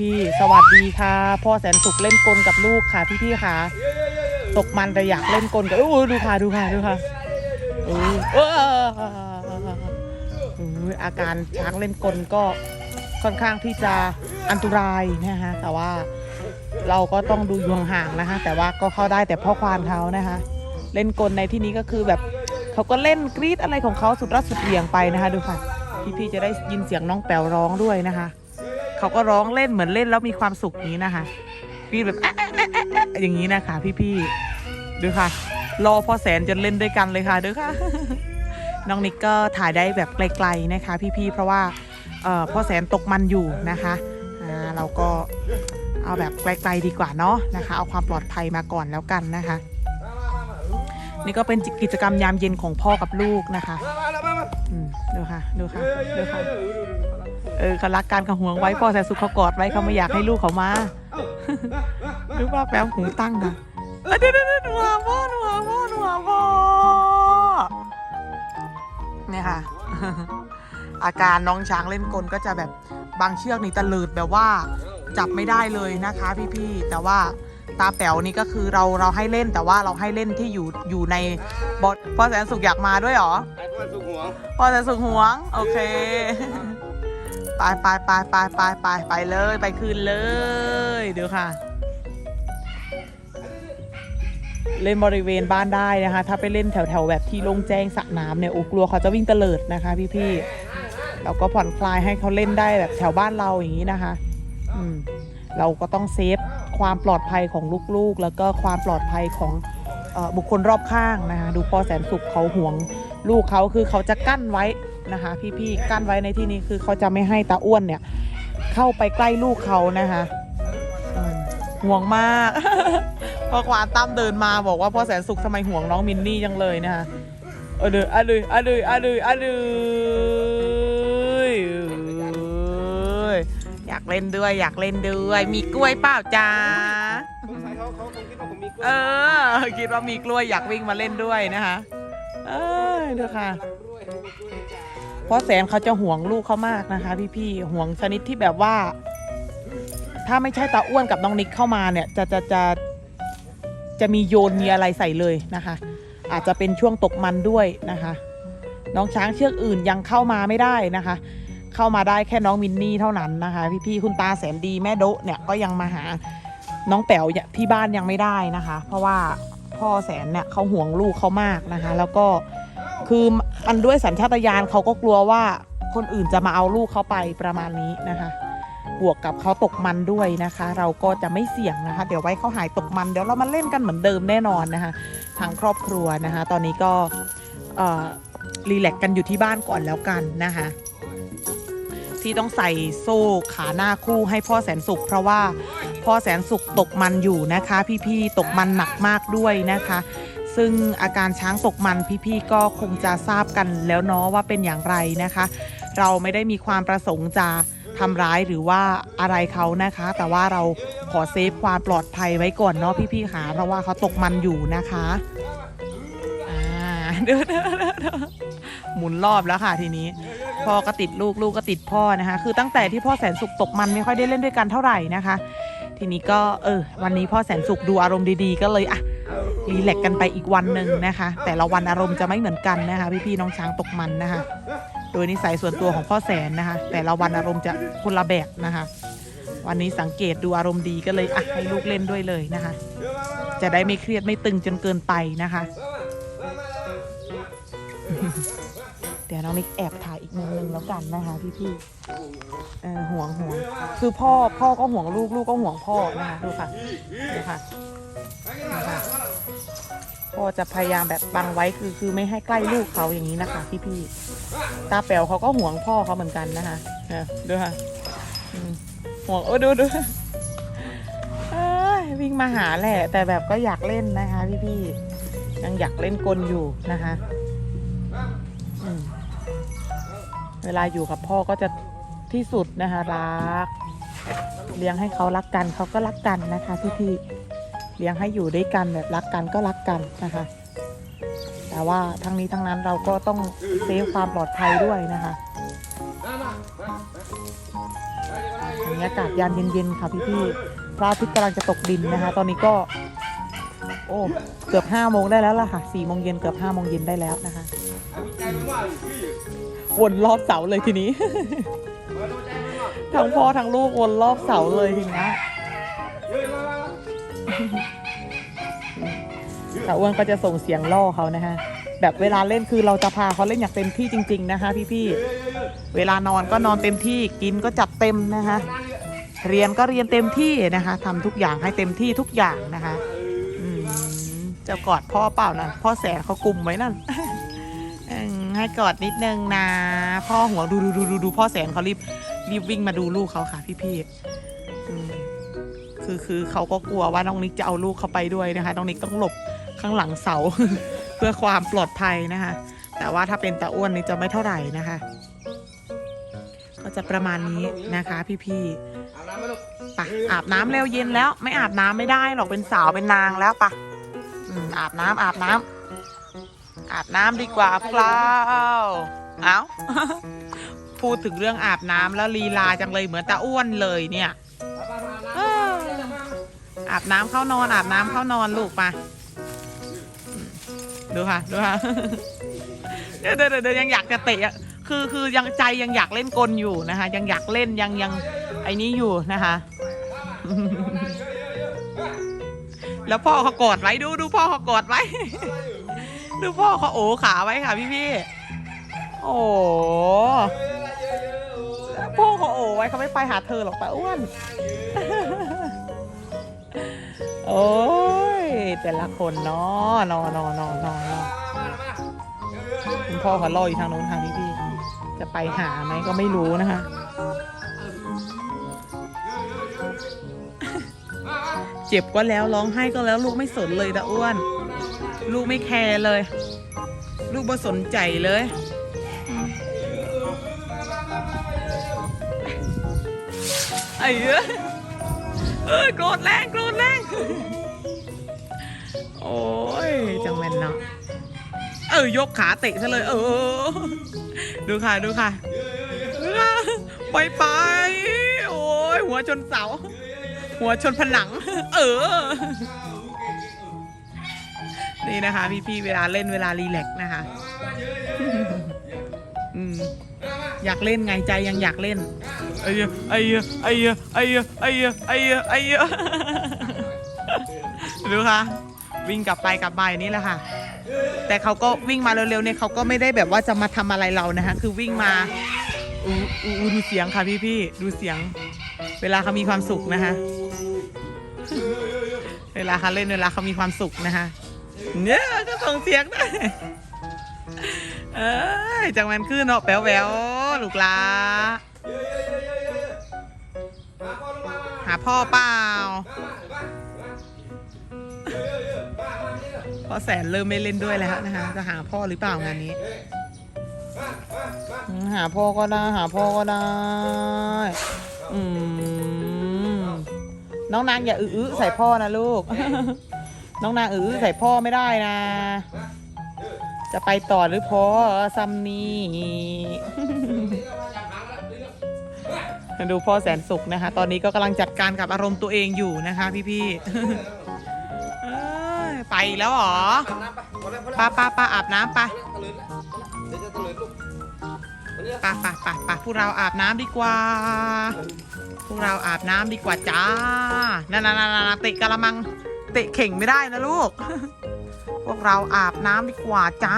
พี่ๆ สวัสดีค่ะ พ่อแสนสุขเล่นกลกับลูกค่ะพี่ๆค่ะ ตกมันแต่อยากเล่นกลกับอู้ดูค่ะดูค่ะดูค่ะอู้เอออาการช้างเล่นกลก็ค่อนข้างที่จะอันตรายนะคะแต่ว่าเราก็ต้องดูยู่ห่างนะคะ แต่ว่าก็เข้าได้แต่พ่อควานเขานะคะ เล่นกลในที่นี้ก็คือแบบเขาก็เล่นกรี๊ดอะไรของเขาสุดรัดสุดเหวี่ยงไปนะคะ ดูค่ะพี่ๆจะได้ยินเสียงน้องแป๋วร้องด้วยนะคะ เขาก็ร้องเล่นเหมือนเล่นแล้วมีความสุขนี้นะคะกรี๊ดแบบอย่างนี้นะคะ พี่ๆดูค่ะ รอพอแสนจนเล่นด้วยกันเลยค่ะดูค่ะน้องนิกก็ถ่ายได้แบบไกลๆนะคะ พี่ๆเพราะว่าออพ่อแสนตกมันอยู่นะคะเราก็เอาแบบไกลๆดีกว่าเนาะนะคะ เอาความปลอดภัยมาก่อนแล้วกันนะคะ นี่ก็เป็นกิจกรรมยามเย็นของพ่อกับลูกนะคะดูค่ะดูค่ะดูค่ะ เออเขารักกันเขาห่วงไว้พ่อแสนสุขเขากอดไว้เขาไม่อยากให้ลูกเขามาดูว่าแป๊บหูตั้งค่ะเอ้ยเดี๋ยวเดี๋ยวเดี๋ยวหนูหาพ่อหนูหาพ่อหนูหาพ่อเนี่ยค่ะ อาการน้องช้างเล่นกลก็จะแบบบางเชือกนี่ตะเลิดแบบว่าจับไม่ได้เลยนะคะพี่ๆแต่ว่าตาแป๋วนี่ก็คือเราเราให้เล่นแต่ว่าเราให้เล่นที่อยู่อยู่ในบอสพ่อแสนสุขอยากมาด้วยเหรอไอ้พ่อสุกหัวพ่อแสนสุขหวง โอเค ไปไปไปไปไปไปไปเลยไปคืนเลยเดี๋ยวค่ะ เล่นบริเวณบ้านได้นะคะ ถ้าไปเล่นแถวแถวๆแบบที่โล่งแจ้งสระน้ำเนี่ยโอ้กลัวเขาจะวิ่งเตลิดนะคะ พี่ๆเราก็ผ่อนคลายให้เขาเล่นได้แบบแถวบ้านเราอย่างนี้นะคะ อืมเราก็ต้องเซฟความปลอดภัยของลูกๆ แล้วก็ความปลอดภัยของอบุคคลรอบข้างนะคะ ดูพ่อแสนสุขเขาห่วงลูกเขาคือเขาจะกั้นไว้ นะคะ พี่ๆกั้นไว้ในที่นี้คือเขาจะไม่ให้ตาอ้วนเนี่ย เข้าไปใกล้ลูกเขานะคะอืมห่วงมากพอควานตั้มเดินมาบอกว่าพ่อแสนสุขทำไมห่วงน้องมินนี่จังเลยนะคะเออเดออะเลยอะเลยอะเลยอะเลยเอ้ยอยากเล่นด้วย อยากเล่นด้วย มีกล้วยเปล่าจ้าสงสัยเขาเขาคงคิดว่าผมมีกล้วยเออ คิดว่ามีกล้วยอยากวิ่งมาเล่นด้วยนะคะ เอ้ยดูค่ะ เพราะแสนเขาจะห่วงลูกเขามากนะคะ พี่ๆห่วงชนิดที่แบบว่า ถ้าไม่ใช่ตาอ้วนกับน้องนิกเข้ามาเนี่ย จะจะจะจะมีโยนมีอะไรใส่เลยนะคะ อาจจะเป็นช่วงตกมันด้วยนะคะ น้องช้างเชือกอื่นยังเข้ามาไม่ได้นะคะ เข้ามาได้แค่น้องมินนี่เท่านั้นนะคะ พี่ๆคุณตาแสนดีแม่โดะเนี่ยก็ยังมาหาน้องแป๋วที่บ้านยังไม่ได้นะคะ เพราะว่าพ่อแสนเนี่ยเขาห่วงลูกเขามากนะคะ แล้วก็คือันด้วยสัญชาตญาณเขาก็กลัวว่าคนอื่นจะมาเอาลูกเขาไปประมาณนี้นะคะ บวกกับเขาตกมันด้วยนะคะ เราก็จะไม่เสี่ยงนะคะ เดี๋ยวไว้เขาหายตกมันเดี๋ยวเรามาเล่นกันเหมือนเดิมแน่นอนนะคะทางครอบครัวนะคะ ตอนนี้ก็รีแลกซ์กันอยู่ที่บ้านก่อนแล้วกันนะคะที่ต้องใส่โซ่ขาหน้าคู่ให้พ่อแสนสุข เพราะว่าพ่อแสนสุขตกมันอยู่นะคะ พี่ๆตกมันหนักมากด้วยนะคะ ซึ่งอาการช้างตกมันพี่ๆก็คงจะทราบกันแล้วเนาะว่าเป็นอย่างไรนะคะ เราไม่ได้มีความประสงค์จะทำร้ายหรือว่าอะไรเขานะคะ แต่ว่าเราขอเซฟความปลอดภัยไว้ก่อนเนาะพี่ๆค่ะเพราะว่าเขาตกมันอยู่นะคะอ่าเดี๋ยวหมุนรอบแล้วค่ะทีนี้พ่อก็ติดลูกลูกก็ติดพ่อนะคะ คือตั้งแต่ที่พ่อแสนสุขตกมันไม่ค่อยได้เล่นด้วยกันเท่าไหร่นะคะ ทีนี้ก็เออวันนี้พ่อแสนสุขดูอารมณ์ดีๆ ก็เลยอะ รีแลกซ์กันไปอีกวันหนึ่งนะคะ แต่ละวันอารมณ์จะไม่เหมือนกันนะคะ พี่ๆน้องช้างตกมันนะคะ โดยนิสัยส่วนตัวของพ่อแสนนะคะ แต่ละวันอารมณ์จะคนละแบบนะคะ วันนี้สังเกตดูอารมณ์ดีก็เลยอะให้ลูกเล่นด้วยเลยนะคะ จะได้ไม่เครียดไม่ตึงจนเกินไปนะคะ ดี๋ยวน้องนิกแอบถ่ายอีกมุมหนึ่งแล้วกันนะคะพี่ๆเออห่วงห่วงคือพ่อพ่อก็ห่วงลูกลูกก็ห่วงพ่อนะคะดูค่ะดูค่ะดูค่ะพ่อจะพยายามแบบบังไว้คือคือไม่ให้ใกล้ลูกเขาอย่างนี้นะคะ พี่ๆตาแป๋วเขาก็ห่วงพ่อเขาเหมือนกันนะคะดูค่ะห่วงโอ้ดูดูวิ่งมาหาแหละ แต่แบบก็อยากเล่นนะคะ พี่ๆยังอยากเล่นกลอยู่นะคะ อืม เวลาอยู่กับพ่อก็จะที่สุดนะคะรัก เลี้ยงให้เขารักกันเขาก็รักกันนะคะพี่พี่ๆเลี้ยงให้อยู่ด้วยกันแบบรักกันก็รักกันนะคะ แต่ว่าทั้งนี้ทั้งนั้นเราก็ต้องเซฟความปลอดภัยด้วยนะคะบรรยากาศยามเย็นๆค่ะพี่ๆพระอาทิตย์กำลังจะตกดินนะคะ ตอนนี้ก็ โอ้เกือบห้าโมงได้แล้วล่ะค่ะสี่โมงเย็นเกือบห้าโมงเย็นได้แล้วนะคะ วนรอบเสาเลยทีนี้ ทั้งพ่อทั้งลูกวนรอบเสาเลยทีนี้เฮ้ยมามามาตาอ้วนก็จะส่งเสียงล่อเขานะคะแบบเวลาเล่นคือเราจะพาเขาเล่นอย่างเต็มที่จริง ๆ นะคะ พี่ๆ เวลานอนก็นอนเต็มที่กินก็จัดเต็มนะคะ เรียนก็เรียนเต็มที่นะคะทำทุกอย่างให้เต็มที่ทุกอย่างนะคะจะกอดพ่อเปล่านะพ่อแสนเขากลุ่มไว้นั่น ให้กอดนิดนึงนะ พ่อหัวดูดูดูดูดูพ่อแสนเขารีบรีบวิ่งมาดูลูกเขาค่ะ พี่ๆอืมคือคือเขาก็กลัวว่าน้องนิกจะเอาลูกเขาไปด้วยนะคะ น้องนิกต้องหลบข้างหลังเสา เพื่อความปลอดภัยนะคะ แต่ว่าถ้าเป็นตาอ้วนนี่จะไม่เท่าไหร่นะคะ ก็จะประมาณนี้นะคะ พี่ๆอาบน้ำมาลูกไปอาบน้ำเร็วเย็นแล้ว ไม่อาบน้ำไม่ได้หรอกเป็นสาวเป็นนางแล้วปะอืมอาบน้ำอาบน้ำ อาบน้ำดีกว่าพวกเราเอาพูดถึงเรื่องอาบน้ำแล้วลีลาจังเลยเหมือนตาอ้วนเลยเนี่ยอาบน้ำเอออาเข้านอนอาบน้ำเข้านอนลูกมาดูค่ะดูค่ะเดี๋ยวเดี๋ยวยังอยากจะเตะอะคือคือยังใจยังอยากเล่นกลอยู่นะคะ ยังอยากเล่นยังยังไอ้นี้อยู่นะคะ แล้วพ่อเขากอดไว้ดูดูพ่อเขากอดไว้ ดูพ่อเขาโอ้ขาไว้ค่ะพี่พี่ๆโอ้พ่อเขาโอ้ไว้เขาไม่ไปหาเธอหรอกตาอ้วนโอ้ยแต่ละคนเนาะนอนอนอนนอนอคุณพ่อเขารออยู่ทางโน้นค่ะพี่พี่จะไปหาไหมก็ไม่รู้นะคะเจ็บก็แล้วร้องไห้ก็แล้วลูกไม่สนเลยตาอ้วน ลูกไม่แคร์เลย ลูกบ่สนใจเลยไอ้เอ้ยเอ้ยโกรธแรงโกรธแรงโอ้ยจังแมนเนาะเออยกขาเตะซะเลยเออ ดูค่ะดูค่ะไปไปโอ้ยหัวชนเสา หัวชนผนัง เออ นี่นะคะ พี่ๆเวลาเล่นเวลารีแลกซ์นะคะอืมอยากเล่นไงใจยังอยากเล่นไอ้เหี้ยไอ้เหี้ยไอ้เหี้ยไอ้เหี้ยไอ้เหี้ยไอ้เหี้ยไอ้เหี้ยดูค่ะวิ่งกลับไปกลับมาอย่างนี้แหละค่ะ แต่เขาก็วิ่งมาเร็วๆเนี่ยเขาก็ไม่ได้แบบว่าจะมาทำอะไรเรานะคะคือวิ่งมาอู้อู้อู้ดูเสียงค่ะพี่ๆดูเสียง เวลาเขามีความสุขนะคะ เวลาเขาเล่นเวลาเขามีความสุขนะคะ เนี่ยก็ส่งเสียงได้เอ้ยจังมันขึ้นเนาะแป๋วแววลูกหลาหาพ่อเปล่าพ่อแสนเริ่มไม่เล่นด้วยแล้วนะคะ จะหาพ่อหรือเปล่างานนี้ หาพ่อก็ได้หาพ่อก็ได้อืมน้องนางอย่าอื้อใส่พ่อนะลูก น้องนางเออใส่พ่อไม่ได้นะ จะไปต่อหรือพอซัมนี่ดูพ่อแสนสุขนะคะ ตอนนี้ก็กำลังจัดการกับอารมณ์ตัวเองอยู่นะคะพี่ๆไปแล้วหรอปลาป้าป้าอาบน้ำปะเลิดแล้วเดี๋ยวจะตะป้าป้าป้าป้าพวกเราอาบน้ำดีกว่า พวกเราอาบน้ำดีกว่าจ้านั่นๆๆๆเตะกะละมัง เตะเข่งไม่ได้นะลูก พวกเราอาบน้ำดีกว่าจ้า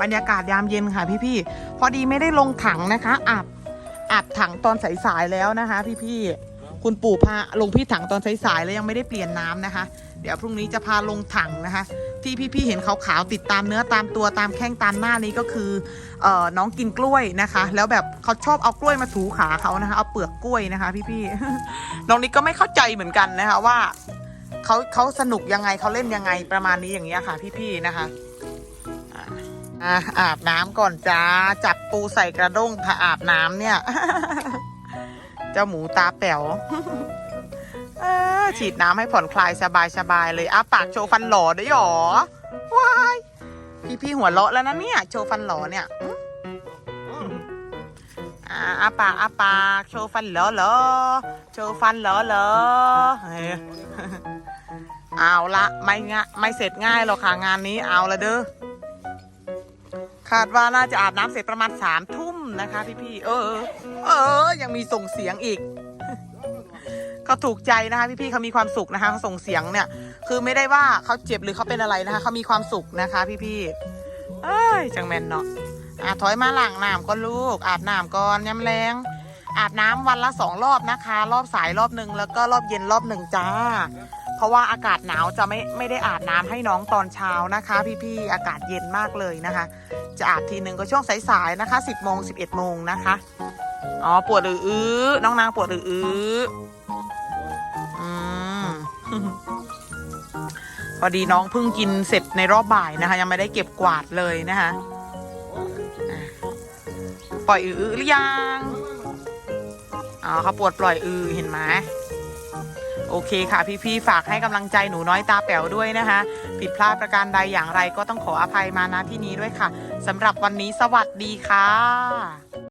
บรรยากาศยามเย็นค่ะพี่ๆ พอดีไม่ได้ลงถังนะคะ อาบอาบถังตอนสายๆแล้วนะคะ พี่ๆ คุณปู่พาลงพี่ถังตอนสายๆแล้วยังไม่ได้เปลี่ยนน้ำนะคะ เดี๋ยวพรุ่งนี้จะพาลงถังนะคะ ที่พี่ๆเห็นขาวๆติดตามเนื้อตามตัวตามแข้งตามหน้านี้ก็คือเอ่อน้องกินกล้วยนะคะ แล้วแบบเขาชอบเอากล้วยมาถูขาเขานะคะเอาเปลือกกล้วยนะคะ พี่ๆน้องนิกก็ไม่เข้าใจเหมือนกันนะคะว่าเขาเขาสนุกยังไงเขาเล่นยังไงประมาณนี้อย่างเงี้ยค่ะ พี่ๆนะคะอะอะอาบน้ำก่อนจ้าจับปูใส่กระด้งค่ะอาบน้ำเนี่ย เจ้าหมูตาแป๋ว ฉีดน้ำให้ผ่อนคลายสบายๆเลยอ้าปากโชว์ฟันหล่อด้วยหรอว้ายพี่ๆหัวเราะแล้วนะเนี่ย โชว์ฟันหล่อเนี่ยอาปากอาปากโชว์ฟันเหรอเหรอโชว์ฟันเหรอเหรอเอาละไม่งะไม่เสร็จง่ายหรอกค่ะงานนี้เอาละเด้อคาดว่าน่าจะอาบน้ำเสร็จประมาณสามทุ่มนะคะ พี่พี่ๆเออ เออ ยังมีส่งเสียงอีก เขาถูกใจนะคะพี่พี่ๆเขามีความสุขนะคะเขาส่งเสียงเนี่ย คือไม่ได้ว่าเขาเจ็บหรือเขาเป็นอะไรนะคะเขามีความสุขนะคะ พี่พี่ๆเอ้ยจังแมนเนาะอะถอยมาหลังน้ำก็ลูก อาบน้ำก่อนย้ำแรงอาบน้ำวันละสองรอบนะคะ รอบสายรอบหนึ่งแล้วก็รอบเย็นรอบหนึ่งจ้า เพราะว่าอากาศหนาวจะไม่ไม่ได้อาบน้ำให้น้องตอนเช้านะคะ พี่ๆอากาศเย็นมากเลยนะคะ จะอาบทีหนึ่งก็ช่วงสายๆนะคะ 10โมง11โมงนะคะอ๋อปวดอื้อน้องนางปวดอืออืม พอดีน้องเพิ่งกินเสร็จในรอบบ่ายนะคะ ยังไม่ได้เก็บกวาดเลยนะคะปล่อยอือหรือยังอ๋อเขาปวดปล่อยอือเห็นไหมโอเคค่ะ พี่ๆฝากให้กำลังใจหนูน้อยตาแป๋วด้วยนะคะ ผิดพลาดประการใดอย่างไรก็ต้องขออภัยมาณที่นี้ด้วยค่ะสำหรับวันนี้สวัสดีค่ะ